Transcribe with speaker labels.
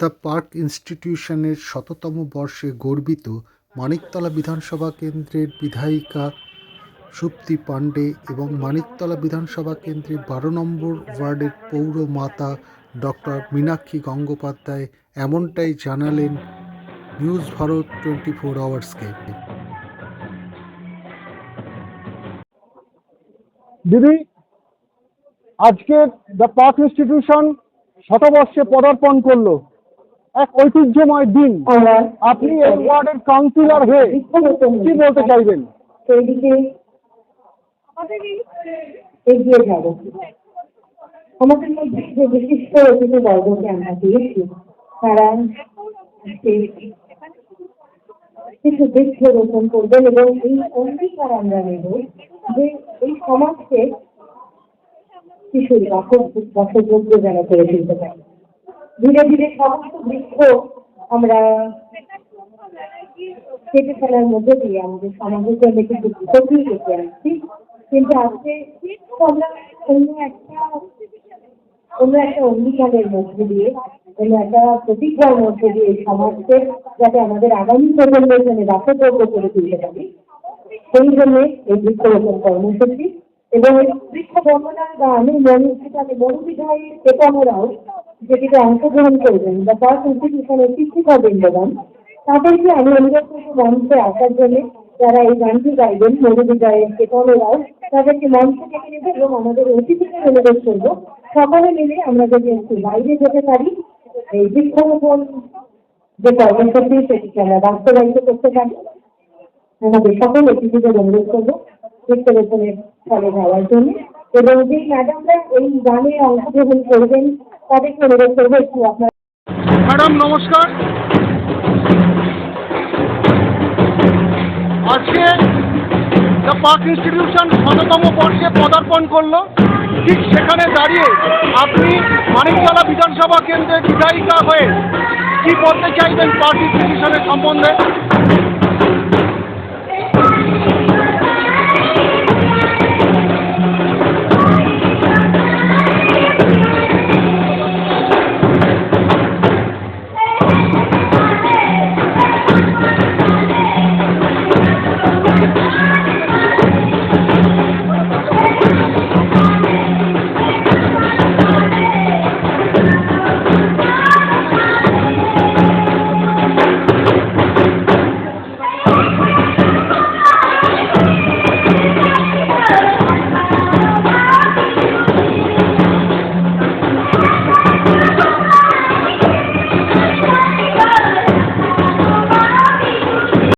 Speaker 1: The park ইনস্টিটিউশনের শততম বর্ষে গর্বিত মানিকতলা বিধানসভা কেন্দ্রের বিধায়িকা সুপ্তি পাণ্ডে এবং মানিকতলা বিধানসভা কেন্দ্রের বারো নম্বর ওয়ার্ডের পৌর মাতা ডক্টর মীনাক্ষী গঙ্গোপাধ্যায় এমনটাই জানালেন নিউজ ভারত টোয়েন্টি ফোর আওয়ার্সকে।
Speaker 2: দিদি, আজকে দ্য পার্ক ইনস্টিটিউশন শতবর্ষে পদার্পণ করল। এক ঐতিহ্যময় দিন। আপনি এই ওয়ার্ডের কাউন্সিলর হয়ে কি বলতে চাইবেন?
Speaker 3: এগিয়ে যাব। আমাদের মধ্যে যে বিশিষ্ট অতিথি বর্গকে আমরা পেয়েছি তারা কিছু বৃক্ষ রোপণ করবেন এবং এই অঙ্গীকার আমরা নেব যে এই সমাজকে কিশোর বছর বছরযোগ্য যেন করে তুলতে পারি। ধীরে ধীরে সমস্ত বৃক্ষ আমরা কেটে ফেলার মধ্যে দিয়ে আমাদের জন্য কিন্তু ক্ষতি ডেকে আসছি। কিন্তু আজকে অন্য একটা একটা অঙ্গীকারের মধ্যে দিয়ে, অন্য একটা প্রতিজ্ঞার মধ্যে দিয়ে সমাজকে যাতে আমাদের আগামী প্রজন্মের জন্য বাসযোগ্য করে তুলতে পারি। সেই জন্য এই বৃক্ষরোপণ কর্মসূচি এবং এই বৃক্ষ বন্দনার গানে মনোবিধানে মনোবিধায় চেতনারাও যেটিতে অংশগ্রহণ করবেন, বা তার ইনস্টিটিউশনের শিক্ষিকা বৃন্দগণ তাদেরকে আমি অনুরোধ করব মঞ্চে আসার জন্য, যারা এই গানটি গাইবেন মনোবিধায় চেতনারাও তাদেরকে মঞ্চে ডেকে নেবে এবং আমাদের অতিথিদের অনুরোধ করব, সকলে মিলে আমরা যদি একটু বাইরে যেতে পারি, এই বৃক্ষরোপণ যে কর্মসূচি, সেটিকে আমরা বাস্তবায়িত করতে পারি। আমাদের সকল অতিথিদের অনুরোধ করব বৃক্ষরোপণের ফলে যাওয়ার জন্য এবং যে ম্যাডামরা এই গানে অংশগ্রহণ করবেন আপনার
Speaker 2: ম্যাডাম, নমস্কার। আজকে দ্য পার্ক ইনস্টিটিউশন শততম বর্ষে পদার্পণ করল। ঠিক সেখানে দাঁড়িয়ে আপনি মানিকতলা বিধানসভা কেন্দ্রের বিধায়িকা হয়ে কি বলতে চাইবেন পার্ক ইনস্টিটিউশনের সম্বন্ধে?